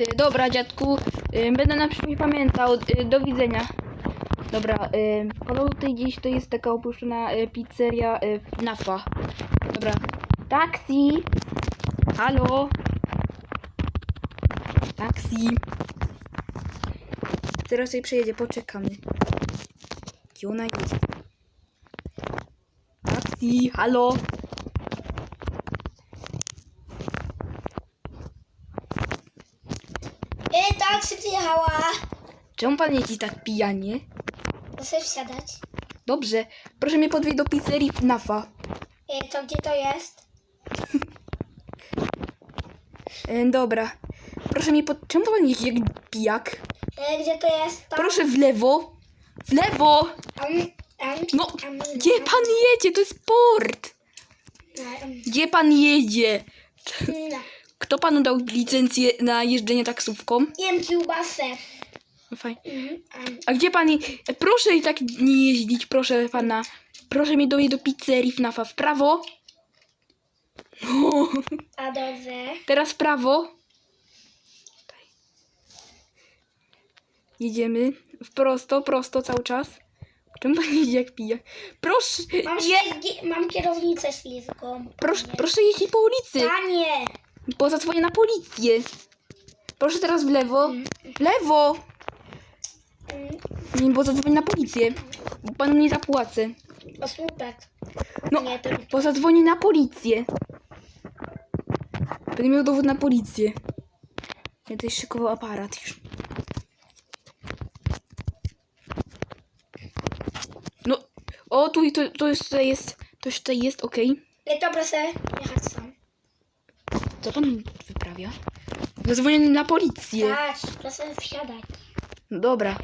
Y, dobra, dziadku, y, będę na przyszłość pamiętał. Y, do widzenia. Dobra, y, Paweł, ty gdzieś to jest taka opuszczona pizzeria Nafa. Dobra. Taksi! Halo? Taksi! Zaraz sobie przyjedzie, poczekamy. Gdzie ona jest? Taksi, halo? E, taksi przyjechała. Czemu pan jeździ tak pijanie? Proszę wsiadać. Dobrze, proszę mnie podwieźć do pizzerii Nafa. E, to gdzie to jest? E, dobra. Proszę mnie pod... Czemu pan jeździ jak pijak? E, gdzie to jest? Tam? Proszę w lewo. W lewo! Am, am, No, am, gdzie pan jedzie? To jest port. am, Gdzie pan jedzie? no. Kto panu dał licencję na jeżdżenie taksówką? Jem kiełbasę. No Fajnie. Mhm. A gdzie pani... Proszę i tak nie jeździć, proszę pana. Proszę mnie dowieść do pizzerii FNAFa. W prawo. No. A dobrze. Teraz w prawo. Jedziemy. W prosto, prosto cały czas. Czemu pan jeździ jak pije? Proszę, Mam, je, ślizgi, mam kierownicę ślizgą. proszę, proszę jeździć po ulicy, Panie! Bo zadzwonię na policję. Proszę teraz w lewo. W lewo! Mm, Bo zadzwonię na policję. Bo panu nie zapłacę. O słupek. No, Nie, to bo zadzwonię na policję. Będę miał dowód na policję. Ja tutaj szykował aparat już. No, o tu, to jest, tutaj jest, to już tutaj jest, okej. E, to proszę jechać. Co pan wyprawia? Zadzwonię na policję. Tak, proszę wsiadać. No Dobra.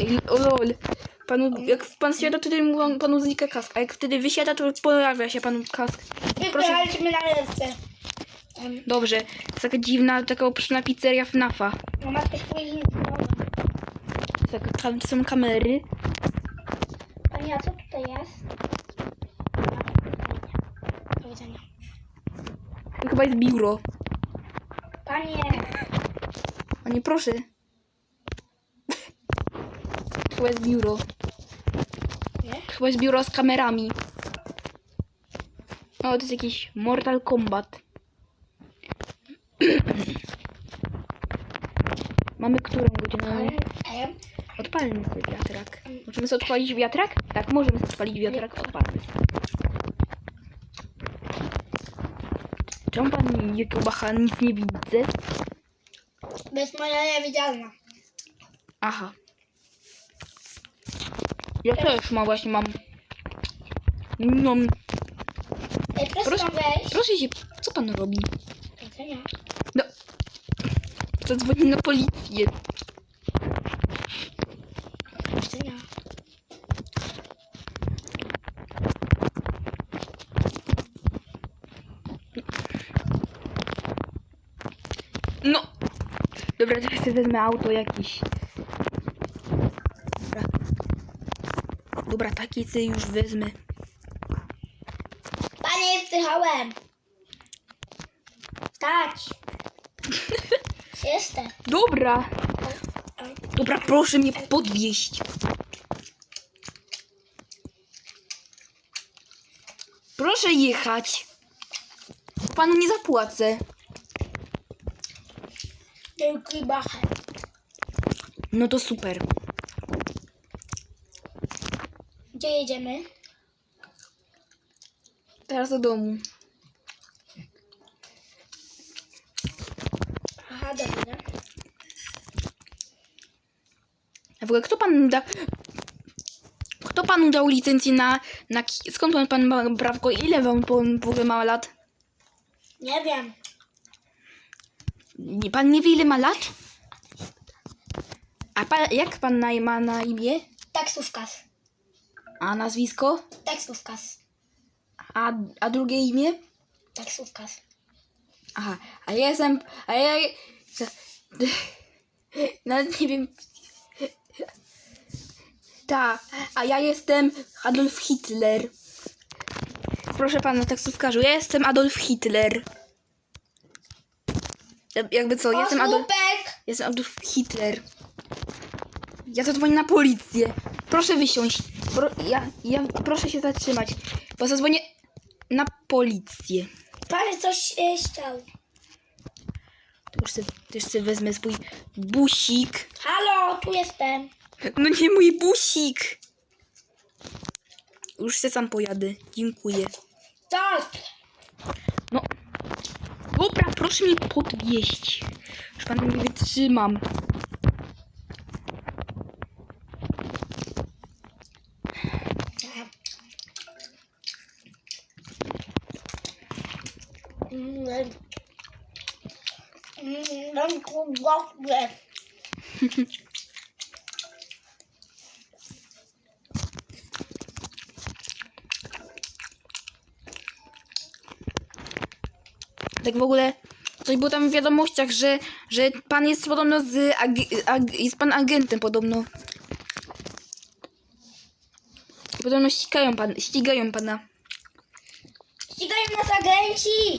Ej, o lol. Panu, jak pan siada, wtedy mu- panu znika kask, a jak wtedy wysiada, to pojawia się panu kask. Proszę. Wybraliśmy na ręce. Um, Dobrze. Taka dziwna, taka opuszczona pizzeria FNAFa. no matkę spóźnić. Taka, tam są kamery. Panie, a co tutaj jest? Do widzenia. To chyba jest biuro. Panie, A nie, proszę. Chyba jest biuro. nie? Chyba jest biuro z kamerami. O, to jest jakiś Mortal Kombat. Mamy którą godzinę? Odpalmy sobie wiatrak. Możemy sobie odpalić wiatrak? Tak, możemy sobie odpalić wiatrak. Odpalmy sobie. Czemu pan Jekobacha nic nie widzę? bez moja niewidzialna. Aha. Ja też mam właśnie mam. No, proszę Proszę- tam wejść. proszę się, co pan robi? Widzenia. No. Zadzwoni na policję. Do widzenia. No. Dobra, teraz sobie wezmę auto jakieś. Dobra. Dobra, takie sobie już wezmę. Panie, wdychałem. Stać. Jestem. Dobra. Dobra, proszę mnie podwieźć. Proszę jechać. Panu nie zapłacę. Wielki bachę. No to super. Gdzie jedziemy? Teraz do domu. Aha, dobrze. A w ogóle kto pan da... Kto panu dał licencję na... na skąd pan, pan ma prawko? Ile wam pan w ogóle ma lat? Nie wiem. Nie, pan nie wie ile ma lat? A pan, jak pan na, ma na imię? Taksówkarz. A nazwisko? Taksówkarz. A, a drugie imię? Taksówkarz. Aha, a ja jestem. A ja. Nawet nie wiem. Tak, a ja jestem Adolf Hitler. Proszę pana taksówkarzu, ja jestem Adolf Hitler. Ja- Jakby co, O, jestem Adolf, jestem Adolf Hitler. Ja zadzwonię na policję. Proszę wysiąść. Pro, ja, ja, proszę się zatrzymać, bo zadzwonię na policję. Pan coś e, chciał. To już sobie, też sobie wezmę swój busik. Halo, tu jestem. No nie mój busik. Już się sam pojadę. Dziękuję. Tak. Proszę mnie podwieźć. Już pan nie wytrzymam. Mam kłopotę. Tak w ogóle coś było tam w wiadomościach, że, że pan jest podobno z ag- ag- jest pan agentem podobno. Podobno ścigają pan, ścigają pana. Ścigają nas agenci.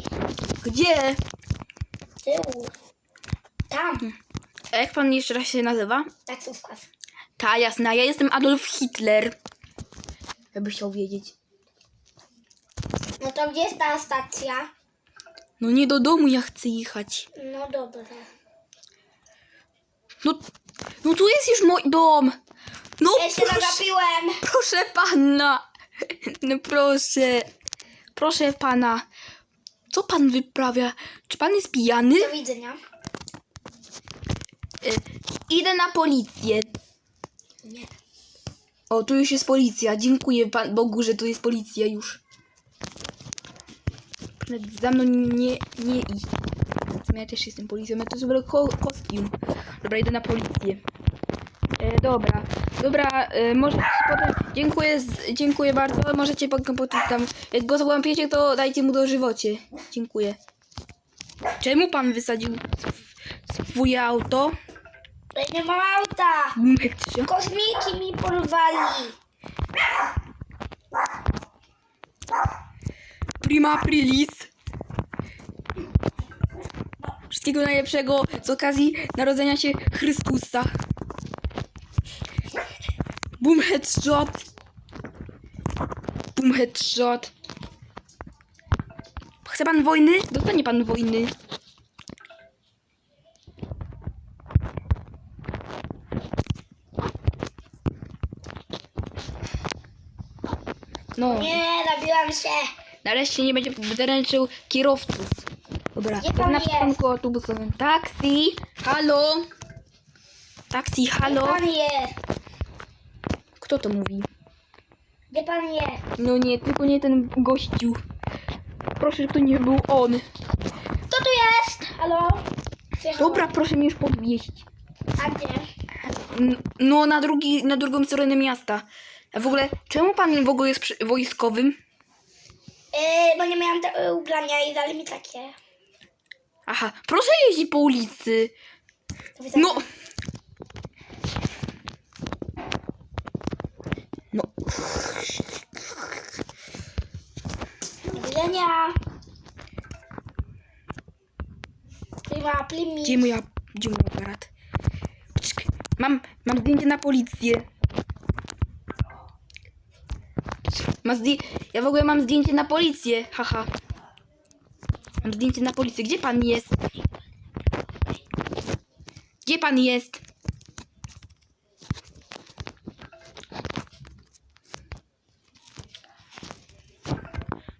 Gdzie? Z tyłu. Tam. A jak pan jeszcze raz się nazywa? Taksówka. Ta jasna, ja jestem Adolf Hitler. Jakby chciał wiedzieć. No to gdzie jest ta stacja? No nie do domu ja chcę jechać. No dobra. No, no tu jest już mój dom. No Ja się proszę, zagapiłem. proszę pana. No proszę. Proszę pana. Co pan wyprawia? Czy pan jest pijany? Do widzenia. Y, idę na policję. Nie. O, tu już jest policja. Dziękuję pan Bogu, że tu jest policja już. Nawet za mną nie, nie idź. Ja też jestem policją, ja to jest w ko kostium. Dobra, idę na policję. E, dobra, dobra, e, może potem, dziękuję, z, dziękuję bardzo, możecie potem, potem tam, jak go złapiecie, to dajcie mu dożywocie. Dziękuję. Czemu pan wysadził sw- swoje auto? Ja nie mam auta. Kosmiki mi porwali. Prima Aprilis. Wszystkiego najlepszego z okazji narodzenia się Chrystusa. Boom headshot. Boom headshot. Chce pan wojny? Dostanie pan wojny. No. Nie, nabiłam się. Nareszcie nie będzie dręczył kierowców. Dobra, Gdzie pan na jest? przystanku autobusowym. Taksi! Halo! Taksi, halo! Gdzie pan jest? Kto to mówi? Gdzie pan jest? No nie, tylko nie ten gościu. Proszę, żeby to nie był on. Kto tu jest? Halo? Przyjechałem. Dobra, proszę mnie już podwieźć. A gdzie? N- No, na, drugi, na drugą stronę miasta. A w ogóle, czemu pan w ogóle jest przy, wojskowym? Yy, bo nie miałam te y, ubrania i dali mi takie. Aha, proszę jeździć po ulicy. Do widzenia. No! No, Do widzenia. Prima, plimi. Gdzie moja, gdzie mój aparat? Mam, mam zdjęcie na policję. Ma zdję... Ja w ogóle mam zdjęcie na policję, haha. Mam zdjęcie na policję. Gdzie pan jest? Gdzie pan jest?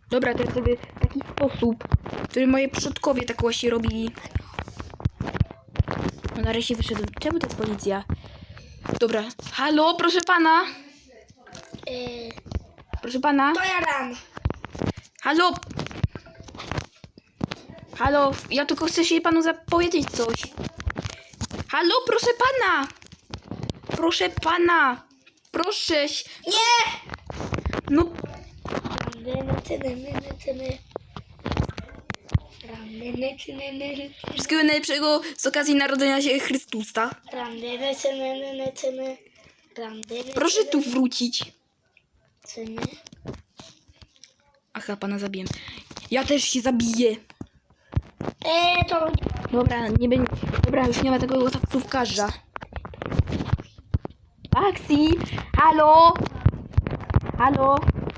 Dobra, to jest sobie taki sposób, który moi przodkowie tak właśnie robili. No nareszcie wyszedłem. Czemu to jest policja? Dobra. Halo, proszę pana. Yy, Proszę pana. to ja dam. Halo. Halo, ja tylko chcę się panu zapowiedzieć coś. Halo, proszę pana. Proszę pana. Proszę. Nie! No, wszystkiego najlepszego z okazji narodzenia się Chrystusa. Proszę tu wrócić. Cyny. Aha, pana zabiję. Ja też się zabiję. E, to Dobra, nie będzie. Dobra, już nie ma tego taksówkarza. Taksi! Halo! Halo!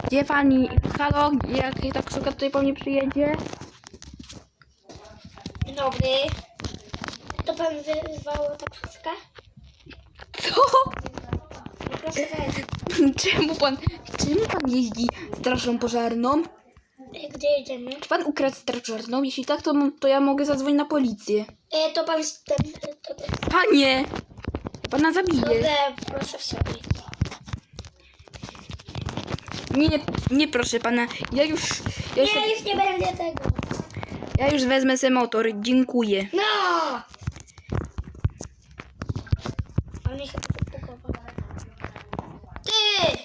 Gdzie pani? Halo? Jak taksówka tutaj po mnie przyjedzie? Dzień dobry. To pan wyzwał taksówkę? Co? Proszę wejść. Czemu pan, czemu pan jeździ strażą pożarną? E, Gdzie jedziemy? Czy pan ukradł straż pożarną? Jeśli tak, to, to ja mogę zadzwonić na policję. E, to pan z tym... To, to, Panie! Pana zabiję. Dobrze, proszę wsiąść. Nie, nie proszę pana. Ja już, ja już, Nie, już nie będę tego. ja już wezmę sobie motor. Dziękuję. No! On mnie chyba wybugował. Ty!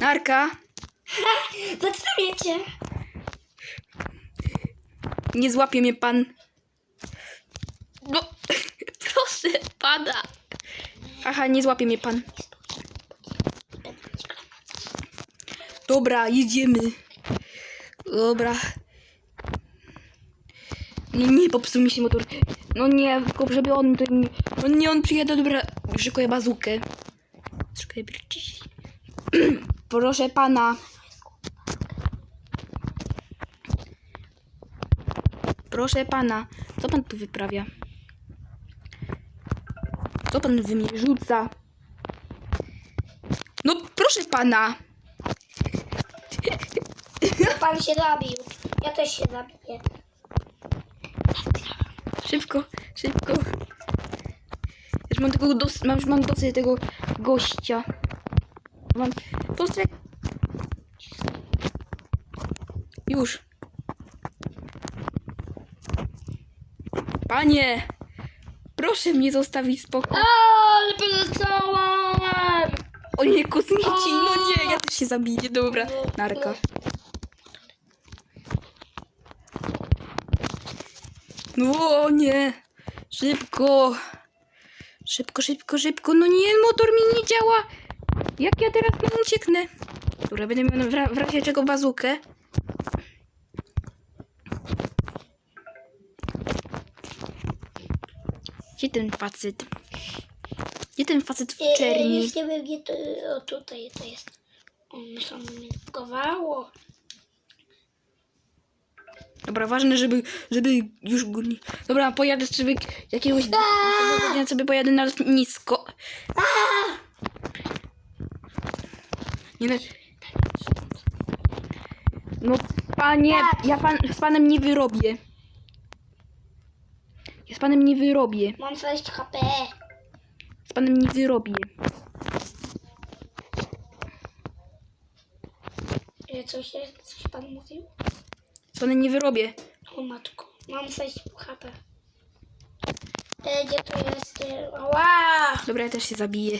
Narka, Ha! Zatrzymajcie! nie złapie mnie pan. No, proszę pana. Aha, nie złapie mnie pan. Dobra, jedziemy. Dobra. No nie, popsuł mi się motor. No nie, tylko żeby on... Nie, no nie, on przyjedzie, dobra. Szykuję bazukę. Szykuję briciś. Proszę pana. Proszę pana. Co pan tu wyprawia? Co pan wy mnie rzuca? No proszę pana. Pan się zabił. Ja też się zabiję. Szybko, szybko. Już mam tego dos- mam, już mam dosyć tego gościa. Mam. Poczek. Już. Panie! Proszę mnie zostawić spokoju. Ale poleciałem! O nie, kosmici! No nie, ja też się zabiję. Dobra, narka. No o nie! Szybko! Szybko, szybko, szybko! No nie, motor mi nie działa! Jak ja teraz tam ucieknę? Dobra, będę miał w, w razie czego bazukę. Gdzie ten facet? Gdzie ten facet w E, czerni? Już nie wiem, gdzie to... O, tutaj to jest. O, myślę, że mnie zbugowało. Dobra, ważne, żeby, żeby już go nie... Dobra, pojadę sobie jakiegoś dnia sobie pojadę na lotnisko. Nie no... No panie, ja pan, z panem nie wyrobię. Ja z panem nie wyrobię. Mam 6 HP. Z panem nie wyrobię. E, Coś, coś pan mówił? Z panem nie wyrobię. O matko, mam 6 HP. E, gdzie to jest? E, Ała! Dobra, ja też się zabiję.